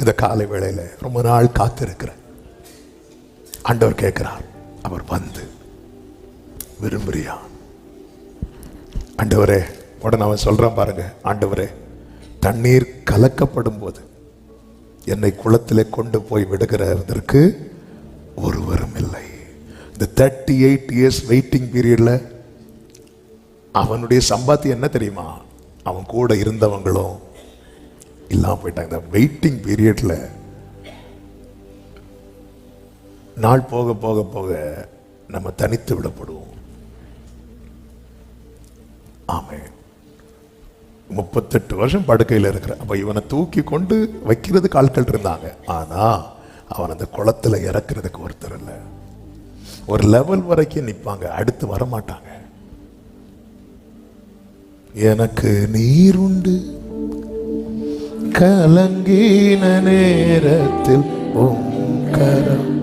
இந்த காலை வேளையில் ரொம்ப நாள் காத்திருக்கிறேன். ஆண்டவர் கேட்கிறார் அவர் வந்து விரும்புறியா? ஆண்டவரே உடனே அவன் சொல்கிறான் பாருங்க ஆண்டவரே தண்ணீர் கலக்கப்படும் போது என்னை குளத்திலே கொண்டு போய் விடுகிறதற்கு ஒருவரும் இல்லை. இந்த தேர்ட்டி எயிட் இயர்ஸ் வெயிட்டிங் பீரியடில் அவனுடைய சம்பாத்தியம் என்ன தெரியுமா? அவன் கூட இருந்தவங்களும் இல்லாம போயிட்டாங்க. இந்த வெயிட்டிங் பீரியடில் நாள் போக போக போக நம்ம தனித்து விடப்படுவோம். ஆமே முப்பத்தெட்டு வருஷம் படுக்கையில் இருக்கிற அப்போ இவனை தூக்கி கொண்டு வைக்கிறதுக்கு ஆட்கள் இருந்தாங்க. ஆனால் அவன் அந்த குளத்துல இறக்குறதுக்கு ஒருத்தர் இல்லை. ஒரு லெவல் வரைக்கும் நிற்பாங்க அடுத்து வர மாட்டாங்க எனக்கு நீருண்டு. கலங்கின நேரத்தில் உம் கரம்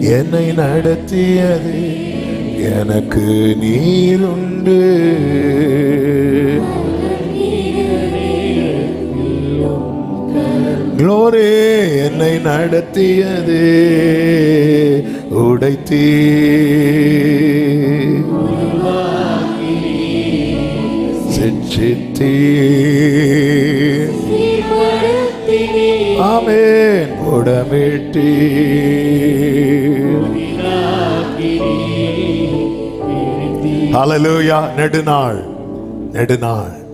என்னை நடத்தியது. எனக்கு நீருண்டு. குளோரே என்னை நடத்தியது. உடைத்தீ சிச்சித்தீ ஆமேன். புடமிட்டீ அலலூயா நெடுநாள். நெடுநாள்.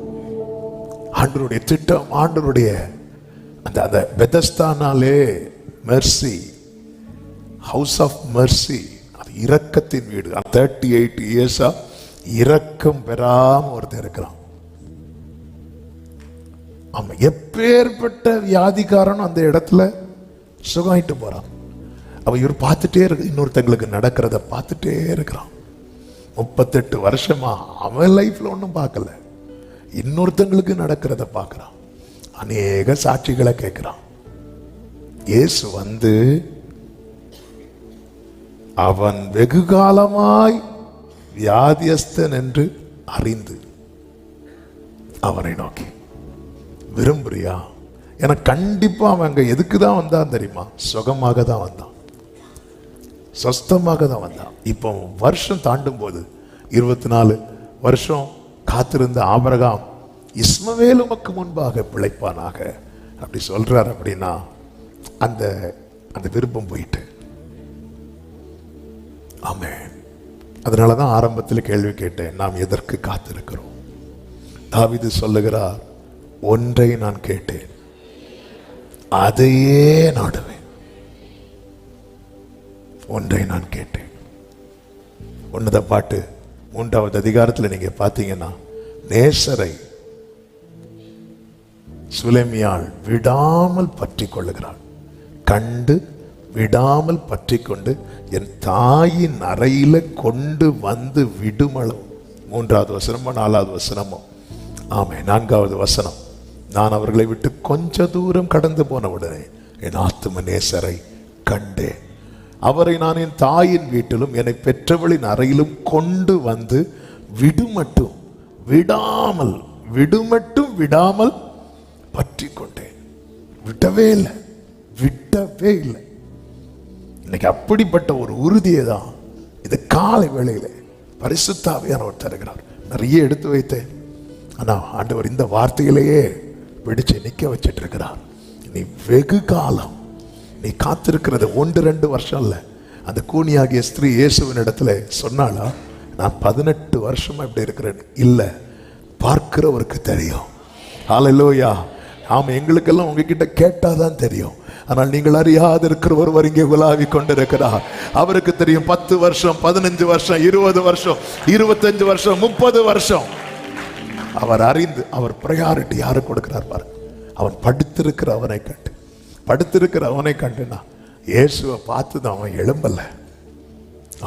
ஆண்டருடைய திட்டம் ஆண்டருடைய அந்த அந்த பெதஸ்தானாலே மெர்சி ஹவுஸ் ஆஃப் மெர்சி அது இரக்கத்தின் வீடு. தேர்ட்டி எயிட் இயர்ஸாக இரக்கம் பெறாமல் ஒருத்தர் இருக்கிறான். ஆமாம் எப்பேற்பட்ட வியாதிக்காரனும் அந்த இடத்துல சுகமாயிட்டு போறான். அவ இவர் பார்த்துட்டே இருக்கு இன்னொருத்தங்களுக்கு நடக்கிறத பார்த்துட்டே இருக்கிறான். முப்பத்தெட்டு வருஷமா அவன் லைஃப்ல ஒன்றும் பார்க்கல. இன்னொருத்தங்களுக்கு நடக்கிறத பார்க்குறான். அநேக சாட்சிகளை கேட்கிறான். இயேசு வந்து அவன் வெகு காலமாய் வியாதியஸ்தன் என்று அறிந்து அவனை நோக்கி விரும்புறியா? ஏன்னா கண்டிப்பா அவன் அங்க எதுக்கு தான் வந்தான் தெரியுமா? சுகமாக தான் வந்தான். சஸ்தமாக தான் வந்தான். இப்போ வருஷம் தாண்டும் போது இருபத்தி நாலு வருஷம் காத்திருந்த ஆபரகாம் இஸ்மவேல் உமக்கு முன்பாக பிழைப்பானாக. அப்படி சொல்கிறார் அப்படின்னா அந்த அந்த விருப்பம் போயிட்டு. ஆமே அதனால தான் ஆரம்பத்தில் கேள்வி கேட்டேன் நாம் எதற்கு காத்திருக்கிறோம்? தாவிது சொல்லுகிறார் ஒன்றை நான் கேட்டேன். அதையே நாடுவேன். ஒன்றை நான் கேட்டேன். ஒன்னத பாட்டு மூன்றாவது அதிகாரத்தில் நீங்க பார்த்தீங்கன்னா நேசரை சுலைமியாள் விடாமல் பற்றி கொள்ளுகிறாள். கண்டு விடாமல் பற்றி கொண்டு என் தாயின் அறையில கொண்டு வந்து விடுமளவு மூன்றாவது வசனமோ நாலாவது வசனமோ? ஆமாம் நான்காவது வசனம். நான் அவர்களை விட்டு கொஞ்ச தூரம் கடந்து போன உடனே என் ஆத்தும நேசரை கண்டேன். அவரை நான் என் தாயின் வீட்டிலும் என்னை பெற்றவளின் அறையிலும் கொண்டு வந்து விடுமட்டும் விடாமல் விடுமட்டும் விடாமல் பற்றி கொண்டேன். விடவே இல்லை விடவே இல்லை. இன்னைக்கு அப்படிப்பட்ட ஒரு உறுதியை தான் இது காலை வேளையில பரிசுத்தாவியானவர் தருகிறார். நிறைய எடுத்து வைத்தேன். ஆனா ஆண்டவர் இந்த வார்த்தையிலேயே பிடிச்சு நிற்க வச்சிட்டு இருக்கிறார் நீ வெகு காலம் நீ காத்திருக்கிறது ஒன்று ரெண்டு வருஷம் இல்லை அந்த கூனியாகிய ஸ்திரீ இயேசுவின் இடத்துல சொன்னாலா நான் பதினெட்டு வருஷமாக இப்படி இருக்கிறேன். இல்லை பார்க்கிறவருக்கு தெரியும். ஆலையிலோயா நாம் எங்களுக்கெல்லாம் உங்ககிட்ட கேட்டாதான் தெரியும். ஆனால் நீங்கள் அறியாது இருக்கிற ஒருவர் இங்கே உலாவி கொண்டிருக்கிறார். அவருக்கு தெரியும் பத்து வருஷம் பதினஞ்சு வருஷம் இருபது வருஷம் இருபத்தஞ்சு வருஷம் முப்பது வருஷம். அவர் அறிந்து அவர் ப்ரையாரிட்டி யாருக்கு கொடுக்கிறார் பாரு? அவன் படுத்திருக்கிற அவனை கண்டு. படுத்திருக்கிற அவனை கண்டுனா இயேசுவை பார்த்து தான் அவன் எழும்பல.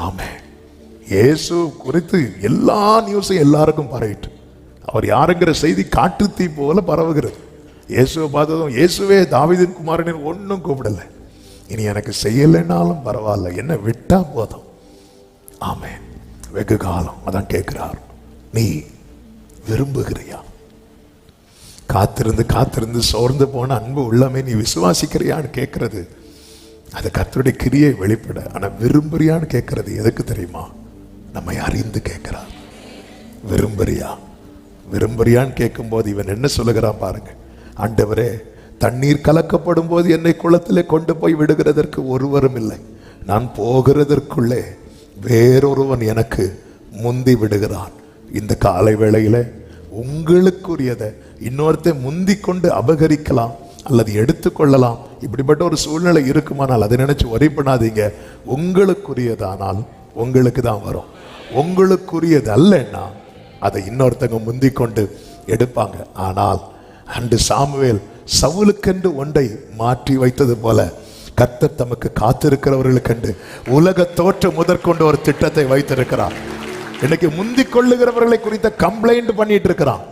ஆமே இயேசு குறித்து எல்லா நியூஸும் எல்லாருக்கும் பரவிட்டு அவர் யாருங்கிற செய்தி காட்டு தீ போல பரவுகிறது. இயேசுவை பார்த்ததும் இயேசுவே தாவிதின் குமாரனின் ஒன்றும் கூப்பிடல. இனி எனக்கு செய்யலைன்னாலும் பரவாயில்ல. என்ன விட்டா போதும். ஆமே வெகு காலம் அதான் கேட்கிறார். நீ விரும்புகிறியா? காத்திருந்து காத்திருந்து சோர்ந்து போன அன்பு உள்ளமே நீ விசுவாசிக்கிறியான்னு கேட்கறது. அது கத்தருடைய கிரியை வெளிப்பட. ஆனா விரும்புறியான்னு கேட்கறது எதுக்கு தெரியுமா? நம்மை அறிந்து கேட்கிறார். விரும்புறியா? விரும்புறியான்னு கேட்கும்போது இவன் என்ன சொல்லுகிறான் பாருங்க. ஆண்டவரே தண்ணீர் கலக்கப்படும் போது என்னை குளத்திலே கொண்டு போய் விடுகிறதற்கு ஒருவரும் இல்லை. நான் போகிறதற்குள்ளே வேறொருவன் எனக்கு முந்தி விடுகிறான். இந்த காலை வேளையில உங்களுக்குரியதை இன்னொருத்தன் முந்தி கொண்டு அபகரிக்கலாம் அல்லது எடுத்துக்கொள்ளலாம். இப்படிப்பட்ட ஒரு சூழ்நிலை இருக்குமானால் அதை நினைச்சு ஒரே பண்ணாதீங்க. உங்களுக்குரியதானால் உங்களுக்கு தான் வரும். உங்களுக்குரியது அல்லன்னா அதை இன்னொருத்தங்க முந்தி கொண்டு எடுப்பாங்க. ஆனால் அன்று சாமுவேல் சவுலுக்கென்று ஒன்றை மாற்றி வைத்தது போல கர்த்தர் தமக்கு காத்திருக்கிறவர்களுக்கென்று உலக தோற்றம் முதற்கொண்டு ஒரு திட்டத்தை வைத்திருக்கிறார். இன்னைக்கு முந்திக் கொள்ளுகிறவர்களை குறித்த கம்ப்ளைண்ட் பண்ணிட்டு இருக்கிறான்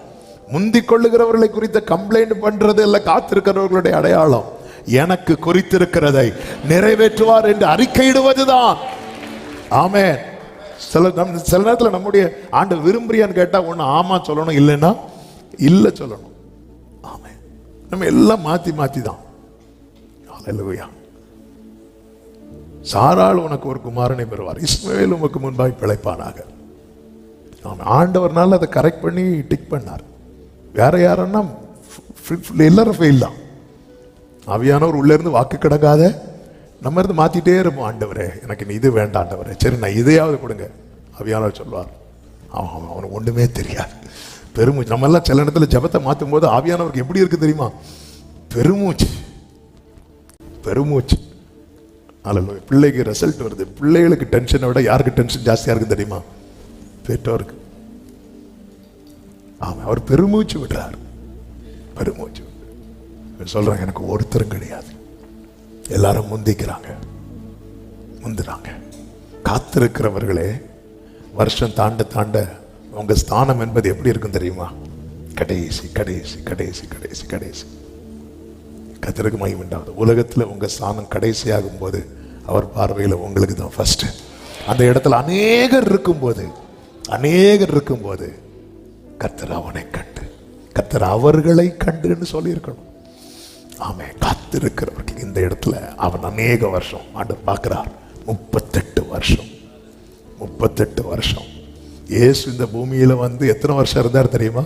முந்திக் கொள்ளுகிறவர்களை குறித்த கம்ப்ளைண்ட் பண்றது இல்ல காத்திருக்கிறவர்களுடைய அடையாளம் எனக்கு குறித்திருக்கிறதை நிறைவேற்றுவார் என்று அறிக்கையிடுவதுதான். ஆமே சில நம் சில நேரத்தில் நம்முடைய ஆண்டு விரும்புறியான்னு கேட்டா ஒன்று ஆமா சொல்லணும் இல்லைன்னா இல்லை சொல்லணும். ஆமே நம்ம எல்லாம் மாத்தி மாத்தி தான். சாராள் உனக்கு ஒரு குமாரனை பெறுவார். இஸ்மவேல் உமக்கு முன்பாய் பிழைப்பானாக. ஆண்டவர்னால அதை கரெக்ட் பண்ணி டிக் பண்ணார். வேற யாருன்னா எல்லாரும் ஃபெயில் தான். ஆவியானவர் உள்ளேருந்து வாக்கு கிடக்காத நம்ம இருந்து மாத்திட்டே இருப்போம் ஆண்டவரே எனக்கு நீ இது வேண்டாம் ஆண்டவரே. சரி நான் இதையாவது கொடுங்க. ஆவியானவர் சொல்வார். அவன் அவன் அவனுக்கு ஒன்றுமே தெரியாது. பெருமூச்சு நம்ம எல்லாம் சில இடத்துல ஜபத்தை மாற்றும் போது ஆவியானவருக்கு எப்படி இருக்கு தெரியுமா? பெருமூச்சு பெருமூச்சு அதில் பிள்ளைக்கு ரிசல்ட் வருது. பிள்ளைகளுக்கு டென்ஷனை விட யாருக்கு டென்ஷன் ஜாஸ்தியாக இருக்குன்னு தெரியுமா? பெற்றோருக்கு ஆமாம் அவர் பெருமூச்சு விடுறார் பெருமூச்சு விட்டு. சொல்றாங்க எனக்கு ஒருத்தரும் கிடையாது. எல்லாரும் முந்திக்கிறாங்க. முந்துறாங்க காத்திருக்கிறவர்களே வருஷம் தாண்ட தாண்ட உங்க ஸ்தானம் என்பது எப்படி இருக்கும் தெரியுமா? கடைசி கடைசி கடைசி கடைசி கடைசி. கத்திற்கு மகிமுண்டாவது உலகத்தில் உங்கள் ஸ்தானம் கடைசியாகும் போது அவர் பார்வையில் உங்களுக்கு தான் ஃபஸ்ட்டு அந்த இடத்துல அநேகர் இருக்கும்போது அநேகர் இருக்கும்போது கத்தர் அவனை கண்டு கத்தர் அவர்களை கண்டுன்னு சொல்லியிருக்கணும். ஆமே காத்திருக்கிறவர்கள். இந்த இடத்துல அவன் அநேக வருஷம் ஆண்டு பார்க்குறார் முப்பத்தெட்டு வருஷம் முப்பத்தெட்டு வருஷம். இயேசு இந்த பூமியில் வந்து எத்தனை வருஷம் இருந்தார் தெரியுமா?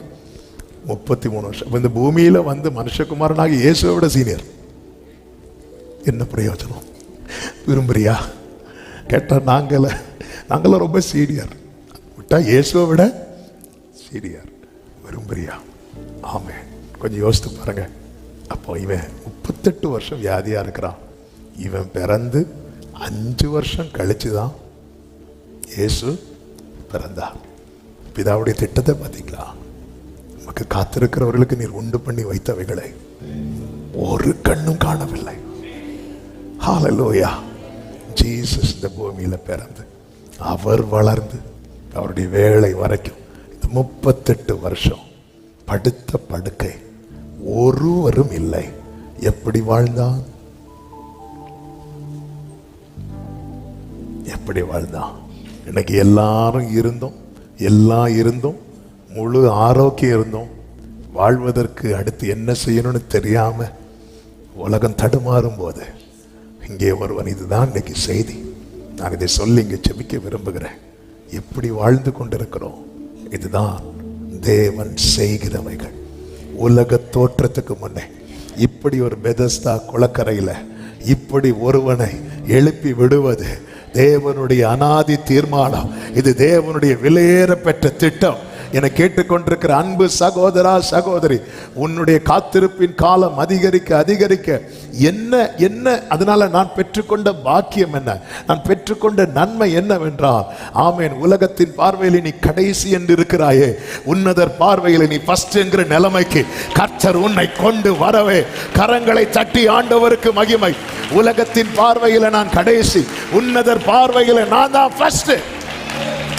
முப்பத்தி மூணு வருஷம் இந்த பூமியில் வந்து மனுஷகுமாரனாக இயேசுவை விட சீனியர். என்ன பிரயோஜனம்? விரும்புறியா? கேட்டால் நாங்கள நாங்களாம் ரொம்ப சீனியர். விட்டா இயேசுவை விட சீரியார் விரும்புறியா? ஆமே கொஞ்சம் யோசித்து பாருங்க. அப்போ இவன் முப்பத்தெட்டு வருஷம் வியாதியா இருக்கிறான். இவன் பிறந்து அஞ்சு வருஷம் கழிச்சு தான் இயேசு பிறந்தா பிதாவுடைய திட்டத்தை பார்த்தீங்களா? நமக்கு காத்திருக்கிறவர்களுக்கு நீர் உண்டு பண்ணி வைத்தவைகளை ஒரு கண்ணும் காணவில்லை. ஹாலலோயா ஜீசஸ் இந்த பூமியில பிறந்து அவர் வளர்ந்து அவருடைய வேலை வரைக்கும். இந்த முப்பத்தெட்டு வருஷம். படுத்த படுக்கை. ஒருவரும் இல்லை. எப்படி வாழ்ந்தான்? எப்படி வாழ்ந்தான்? இன்னைக்கு எல்லாரும் இருந்தோம். எல்லாம் இருந்தோம். முழு ஆரோக்கியம் இருந்தோம். வாழ்வதற்கு அடுத்து என்ன செய்யணும்னு தெரியாம உலகம் தடுமாறும் போது இங்கே ஒருவன் இதுதான் இன்னைக்கு செய்தி. நான் இதை சொல்லி இங்கே செபிக்க விரும்புகிறேன். எப்படி வாழ்ந்து கொண்டிருக்கிறோம்? இதுதான் தேவன் செய்கிறவைகள் உலக தோற்றத்துக்கு முன்னே இப்படி ஒரு பெதஸ்தா குளக்கரையில இப்படி ஒருவனை எழுப்பி விடுவது தேவனுடைய அனாதி தீர்மானம். இது தேவனுடைய விலையேற பெற்ற திட்டம். என கேட்டுக்கொண்டிருக்கிற அன்பு சகோதரா சகோதரி உன்னுடைய காத்திருப்பின் காலம் அதிகரிக்க அதிகரிக்க என்ன என்ன? அதனால நான் பெற்றுக்கொண்ட பாக்கியம் என்ன? நான் பெற்றுக்கொண்ட நன்மை என்னவென்றால் ஆமேன் உலகத்தின் பார்வையில் நீ கடைசி என்று இருக்கிறாயே. உன்னதர் பார்வையில் நீ ஃபர்ஸ்ட் என்கிற நிலைமைக்கு கர்த்தர் உன்னை கொண்டு வரவே. கரங்களை தட்டி ஆண்டவருக்கு மகிமை. உலகத்தின் பார்வையில் நான் கடைசி. உன்னதர் பார்வையில் நான் தான் ஃபர்ஸ்ட்